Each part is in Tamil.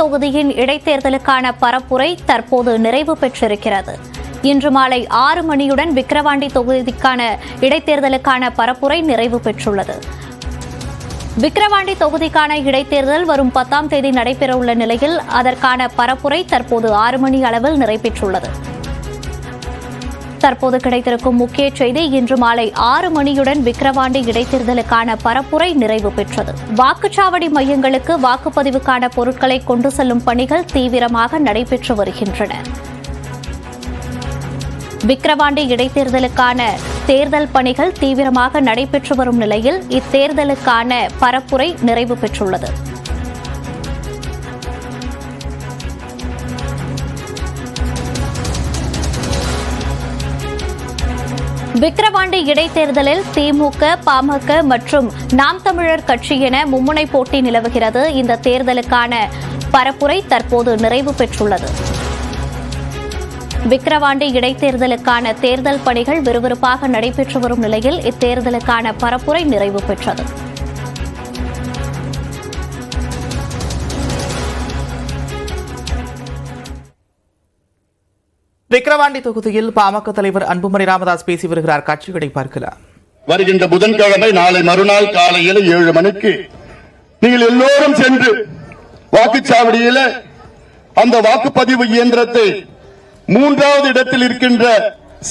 தொகுதியின் இடைத்தேர்தலுக்கான பரப்புரை தற்போது நிறைவு பெற்றிருக்கிறது. இன்று மாலை ஆறு மணியுடன் விக்கிரவாண்டி தொகுதிக்கான இடைத்தேர்தலுக்கான பரப்புரை நிறைவு பெற்றுள்ளது. விக்கிரவாண்டி தொகுதிக்கான இடைத்தேர்தல் வரும் பத்தாம் தேதி நடைபெறவுள்ள நிலையில் அதற்கான பரப்புரை தற்போது ஆறு மணி அளவில் நிறைவேற்றுள்ளது தற்போது கிடைத்திருக்கும் முக்கிய செய்தி இன்று மாலை ஆறு மணியுடன் விக்கிரவாண்டி இடைத்தேர்தலுக்கான பரப்புரை நிறைவு பெற்றது. வாக்குச்சாவடி மையங்களுக்கு வாக்குப்பதிவுக்கான பொருட்களை கொண்டு செல்லும் பணிகள் தீவிரமாக நடைபெற்று வருகின்றன. விக்கிரவாண்டி இடைத்தேர்தலுக்கான தேர்தல் பணிகள் தீவிரமாக நடைபெற்று வரும் நிலையில் இத்தேர்தலுக்கான பரப்புரை நிறைவு பெற்றுள்ளது. விக்கிரவாண்டி இடைத்தேர்தலில் திமுக பாமக மற்றும் நாம் தமிழர் கட்சி என மும்முனை போட்டி நிலவுகிறது. இந்த தேர்தலுக்கான பரப்புரை தற்போது நிறைவு பெற்றுள்ளது. விக்கிரவாண்டி இடைத்தேர்தலுக்கான தேர்தல் பணிகள் விறுவிறுப்பாக நடைபெற்று வரும் நிலையில் இத்தேர்தலுக்கான பரப்புரை நிறைவு பெற்றது. விக்கிரவாண்டி தொகுதியில் பாமக தலைவர் அன்புமணி ராமதாஸ் பேசி வருகிறார். காட்சிகளை பார்க்கலாம். வருகின்ற புதன்கிழமை நாளை மறுநாள் காலையில் ஏழு மணிக்கு நீங்கள் எல்லோரும் சென்று வாக்குச்சாவடியில் அந்த வாக்குப்பதிவு இயந்திரத்தை மூன்றாவது இடத்தில் இருக்கின்ற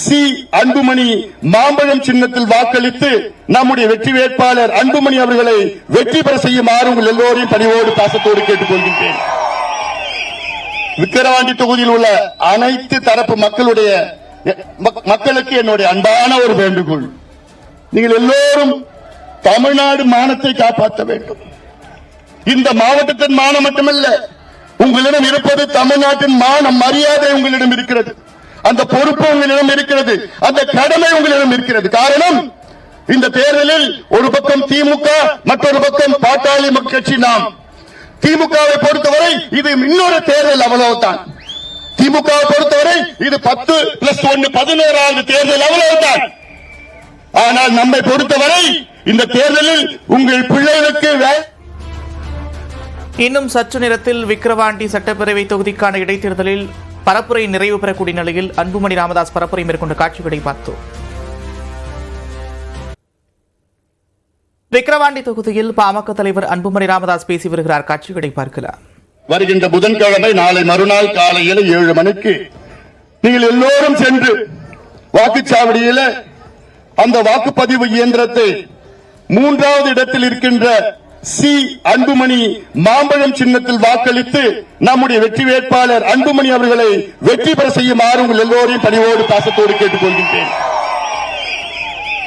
சி அன்புமணி மாம்பழம் சின்னத்தில் வாக்களித்து நம்முடைய வெற்றி வேட்பாளர் அன்புமணி அவர்களை வெற்றி பெற செய்யுமாறு உங்கள் எல்லோரையும் பணிவோடு பாசத்தோடு கேட்டுக்கொள்கின்றேன். விக்கிரவாண்டி தொகுதியில் உள்ள அனைத்து தரப்பு மக்களுடைய மக்- மக்களுக்கு என்னுடைய அன்பான ஒரு வேண்டுகோள். நீங்கள் எல்லோரும் தமிழ்நாடு மானத்தை காப்பாற்ற வேண்டும். இந்த மாவட்டத்தின் மானம் மட்டுமல்ல உங்களிடம் இருப்பது தமிழ்நாட்டின் மானம் மரியாதை உங்களிடம் இருக்கிறது. அந்த பொறுப்பு உங்களிடம் இருக்கிறது அந்த கடமை உங்களிடம் இருக்கிறது. காரணம் இந்த தேர்தலில் ஒரு பக்கம் திமுக மற்றொரு பக்கம் பாட்டாளி மக்கள் கட்சி நாம். திமுகவை பொறுத்தவரை இது இன்னொரு தேர்தல் அவ்வளவுதான் திமுகவை பொறுத்தவரை இது பத்து பிளஸ் ஒன்னு பதினோராவது தேர்தல் அவ்வளவுதான் ஆனால் நம்மை பொறுத்தவரை இந்த தேர்தலில் உங்கள் பிள்ளைகளுக்கு இன்னும் சற்று நேரத்தில் விக்கிரவாண்டி சட்டப்பேரவை தொகுதிக்கான இடைத்தேர்தலில் பரப்புரை நிறைவு பெறக்கூடிய நிலையில் அன்புமணி ராமதாஸ் பரப்புரை மேற்கொண்ட காட்சிகளை பார்த்தோம் விக்கிரவாண்டி தொகுதியில் பாமக தலைவர் அன்புமணி ராமதாஸ் பேசி வருகிறார். காட்சிகளை பார்க்கலாம். வருகின்ற புதன்கிழமை நாளை மறுநாள் காலையில் ஏழு மணிக்கு நீங்கள் எல்லோரும் சென்று வாக்குச்சாவடியில அந்த வாக்குப்பதிவு இயந்திரத்தை மூன்றாவது இடத்தில் இருக்கின்ற சி அன்புமணி மாம்பழம் சின்னத்தில் வாக்களித்து நம்முடைய வெற்றி வேட்பாளர் அன்புமணி அவர்களை வெற்றி பெற செய்யுமாறு உங்கள் எல்லோரையும் பணிவோடு பாசத்தோடு கேட்டுக்கொள்கின்றேன்.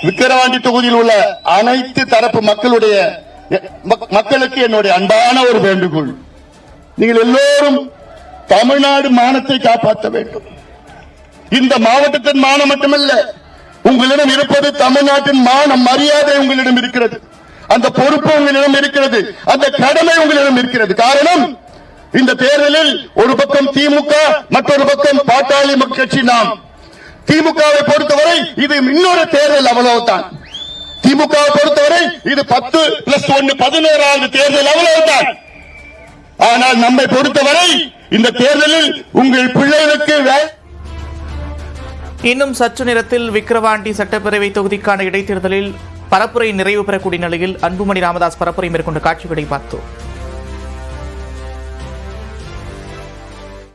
விக்கிரவாண்டி தொகுதியில் உள்ள அனைத்து தரப்பு மக்களுடைய மக்களுக்கு என்னுடைய அன்பான ஒரு வேண்டுகோள். நீங்கள் எல்லோரும் தமிழ்நாடு மானத்தை காப்பாற்ற வேண்டும். இந்த மாவட்டத்தின் மானம் மட்டுமல்ல உங்களிடம் இருப்பது தமிழ்நாட்டின் மானம் மரியாதை உங்களிடம் இருக்கிறது. அந்த பொறுப்பு உங்களிடம் இருக்கிறது அந்த கடமை உங்களிடம் இருக்கிறது. காரணம் இந்த தேர்தலில் ஒரு பக்கம் திமுக மற்றொரு பக்கம் பாட்டாளி கட்சி நாம். திமுகவை பொறுத்தவரை இது இன்னொரு தேர்தல் அவ்வளவுதான் திமுக பொறுத்தவரை இது பத்து பிளஸ் ஒன்னு பதினோராவது தேர்தல் அவ்வளவுதான் ஆனால் நம்மை பொறுத்தவரை இந்த தேர்தலில் உங்கள் பிள்ளைகளுக்கு இன்னும் சற்று நேரத்தில் விக்கிரவாண்டி சட்டப்பேரவை தொகுதிக்கான இடைத்தேர்தலில் பரப்புரை நிறைவு பெறக்கூடிய நிலையில் அன்புமணி ராமதாஸ் பரப்புரை மேற்கொண்ட காட்சிகளை பார்த்தோம்.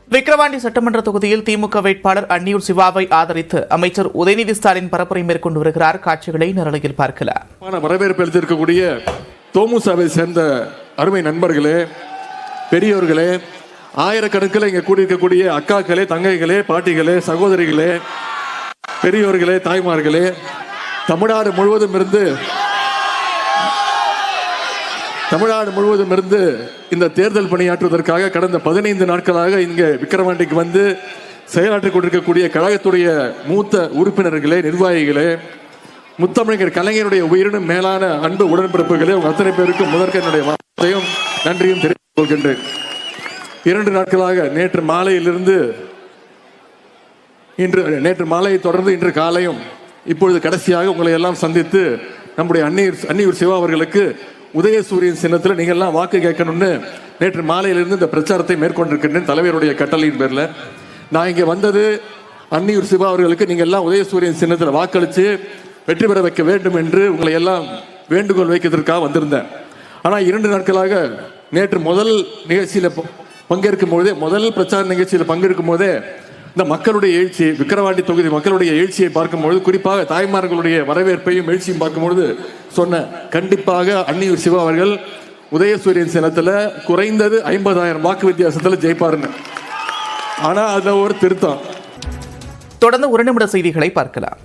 விக்கிரவாண்டி சட்டமன்ற தொகுதியில் திமுக வேட்பாளர் அன்னியூர் சிவாவை ஆதரித்து அமைச்சர் உதயநிதி ஸ்டாலின் பரப்புரை மேற்கொண்டு வருகிறார். காட்சிகளை நிரலையில் பார்க்கலாம் வரவேற்பு அளித்திருக்கக்கூடிய தோமுசாவை சேர்ந்த அருமை நண்பர்களே பெரியோர்களே ஆயிரக்கணக்கில் இங்கே கூடியிருக்கக்கூடிய அக்காக்களே தங்கைகளே பாட்டிகளே சகோதரிகளே பெரியோர்களே தாய்மார்களே தமிழ்நாடு முழுவதும் இருந்து தமிழ்நாடு முழுவதும் இருந்து இந்த தேர்தல் பணியாற்றுவதற்காக கடந்த பதினைந்து நாட்களாக இங்கே விக்கிரவாண்டிக்கு வந்து செயலாற்றிக் கொண்டிருக்கக்கூடிய கழகத்துடைய மூத்த உறுப்பினர்களே நிர்வாகிகளே முத்தமிழர் கலைஞருடைய உயிரினும் மேலான அன்பு உடன்பிறப்புகளே அத்தனை பேருக்கும் முதற்க என்னுடைய நன்றியும் தெரிவித்துக் கொள்கின்றேன். இரண்டு நாட்களாக நேற்று மாலையிலிருந்து இன்று நேற்று மாலையை தொடர்ந்து இன்று காலையும் இப்பொழுது கடைசியாக உங்களை எல்லாம் சந்தித்து நம்முடைய அன்னியூர் அன்னியூர் சிவா அவர்களுக்கு உதயசூரியன் சின்னத்தில் நீங்கள்லாம் வாக்கு கேட்கணும்னு நேற்று மாலையிலிருந்து இந்த பிரச்சாரத்தை மேற்கொண்டிருக்கின்றேன் தலைவருடைய கட்டளையின் பேரில். நான் இங்கே வந்தது அன்னியூர் சிவா அவர்களுக்கு நீங்கள் எல்லாம் உதயசூரியன் சின்னத்தில் வாக்களித்து வெற்றி பெற வைக்க வேண்டும் என்று உங்களை எல்லாம் வேண்டுகோள் வைக்கிறதுக்காக வந்திருந்தேன். ஆனால் இரண்டு நாட்களாக நேற்று முதல் நிகழ்ச்சியில் பங்கேற்கும் போதே முதல் பிரச்சார நிகழ்ச்சியில் பங்கெடுக்கும் போதே இந்த மக்களுடைய எழுச்சி விக்கிரவாண்டி தொகுதி மக்களுடைய எழுச்சியை பார்க்கும்பொழுது குறிப்பாக தாய்மார்களுடைய வரவேற்பையும் எழுச்சியும் பார்க்கும்பொழுது சொன்ன கண்டிப்பாக அன்னியூர் சிவா அவர்கள் உதயசூரியன் சேனத்தில் குறைந்தது ஐம்பதாயிரம் வாக்கு வித்தியாசத்தில் ஜெயிப்பாருன்னு. ஆனால் அதுல ஒரு திருத்தம். தொடர்ந்து ஒரு நிமிட செய்திகளை பார்க்கலாம்.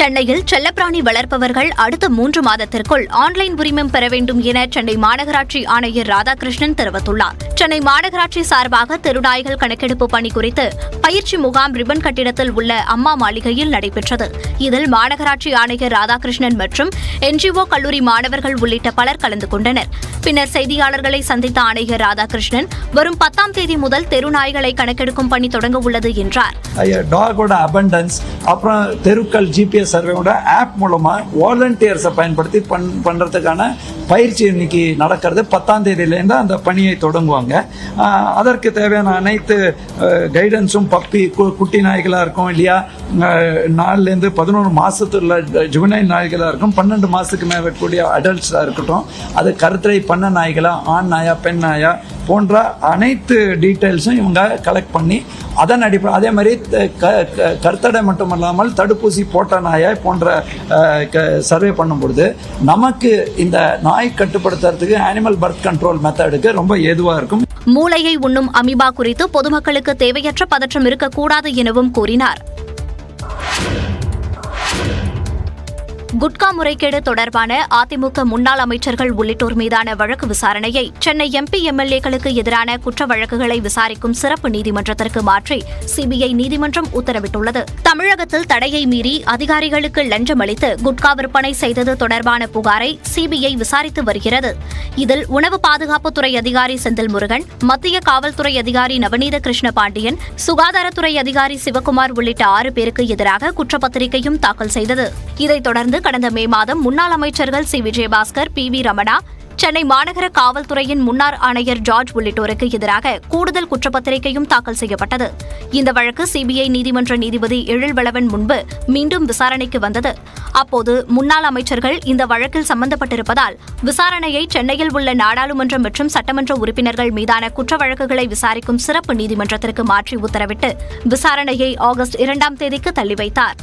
சென்னையில் செல்லப்பிராணி வளர்ப்பவர்கள் அடுத்த மூன்று மாதத்திற்குள் ஆன்லைன் உரிமம் பெற வேண்டும் என சென்னை மாநகராட்சி ஆணையர் ராதாகிருஷ்ணன் தெரிவித்துள்ளார். சென்னை மாநகராட்சி சார்பாக தெருநாய்கள் கணக்கெடுப்பு பணி குறித்து பயிற்சி முகாம் ரிப்பன் கட்டிடத்தில் உள்ள அம்மா மாளிகையில் நடைபெற்றது. இதில் மாநகராட்சி ஆணையர் ராதாகிருஷ்ணன் மற்றும் என்ஜிஓ கல்லூரி மாணவர்கள் உள்ளிட்ட பலர் கலந்து கொண்டனர். பின்னர் செய்தியாளர்களை சந்தித்த ஆணையர் ராதாகிருஷ்ணன் வரும் பத்தாம் தேதி முதல் தெருநாய்களை கணக்கெடுக்கும் பணி தொடங்க உள்ளது என்றார். டாகோட அபண்டன்ஸ் அப்புறம் தெருக்கள் ஜிபிஎஸ் சர்வேவோட ஆப் மூலமாக வாலண்டியர்ஸை பயன்படுத்தி பண் பண்ணுறதுக்கான பயிற்சி இன்னைக்கு நடக்கிறது. பத்தாம் தேதியிலேருந்து அந்த பணியை தொடங்குவாங்க. அதற்கு தேவையான அனைத்து கைடன்ஸும் பப்பி கு- குட்டி நாய்களாக இருக்கும் இல்லையா? நாலுலேருந்து பதினொன்று மாதத்துள்ள ஜுவனைல் நாய்களாக இருக்கும். பன்னெண்டு மாதத்துக்கு மேலே இருக்கக்கூடிய அடல்ட்ஸாக இருக்கட்டும் அது கருத்தரை பண்ண நாய்களா ஆண் நாயா பெண் நாயா போன்ற அனைத்து டீட்டெயில்ஸும் இவங்க கலெக்ட் பண்ணி அதன் அடிப்படை அதே மாதிரி க- க- கருத்தடை மட்டுமல்லாமல் தடுப்பூசி போட்ட நாயாய் போன்ற சர்வே பண்ணும் பொழுது நமக்கு இந்த நாய் கட்டுப்படுத்துறதுக்கு அனிமல் பர்த் கண்ட்ரோல் மெத்தடுக்கு ரொம்ப ஏதுவாக இருக்கும்? மூளையை உண்ணும் அமீபா குறித்து பொதுமக்களுக்கு தேவையற்ற பதற்றம் இருக்கக்கூடாது எனவும் கூறினார். குட்கா முறைகேடு தொடர்பான அதிமுக முன்னாள் அமைச்சர்கள் உள்ளிட்டோர் மீதான வழக்கு விசாரணையை சென்னை எம்பி எம்எல்ஏக்களுக்கு எதிரான குற்ற வழக்குகளை விசாரிக்கும் சிறப்பு நீதிமன்றத்திற்கு மாற்றி சிபிஐ நீதிமன்றம் உத்தரவிட்டுள்ளது. தமிழகத்தில் தடையை மீறி அதிகாரிகளுக்கு லஞ்சம் அளித்து குட்கா விற்பனை செய்தது தொடர்பான புகாரை சிபிஐ விசாரித்து வருகிறது. இதில் உணவு பாதுகாப்புத்துறை அதிகாரி செந்தில் முருகன் மத்திய காவல்துறை அதிகாரி நவநீத கிருஷ்ண பாண்டியன் சுகாதாரத்துறை அதிகாரி சிவகுமார் உள்ளிட்ட ஆறு பேருக்கு எதிராக குற்றப்பத்திரிகையும் தாக்கல் செய்தது. இதைத் தொடர்ந்து கடந்த மே மாதம் முன்னாள் அமைச்சர்கள் C. Vijayabaskar P. V. Ramana Chennai மாநகர காவல்துறையின் முன்னாள் ஆணையர் ஜார்ஜ் உள்ளிட்டோருக்கு எதிராக கூடுதல் குற்றப்பத்திரிகையும் தாக்கல் செய்யப்பட்டது. இந்த வழக்கு சிபிஐ நீதிமன்ற நீதிபதி எழில்வளவன் முன்பு மீண்டும் விசாரணைக்கு வந்தது. அப்போது முன்னாள் அமைச்சர்கள் இந்த வழக்கில் சம்பந்தப்பட்டிருப்பதால் விசாரணையை சென்னையில் உள்ள நாடாளுமன்ற மற்றும் சட்டமன்ற உறுப்பினர்கள் மீதான குற்ற வழக்குகளை விசாரிக்கும் சிறப்பு நீதிமன்றத்திற்கு மாற்றி உத்தரவிட்டு விசாரணையை ஆகஸ்ட் இரண்டாம் தேதிக்கு தள்ளி வைத்தார்.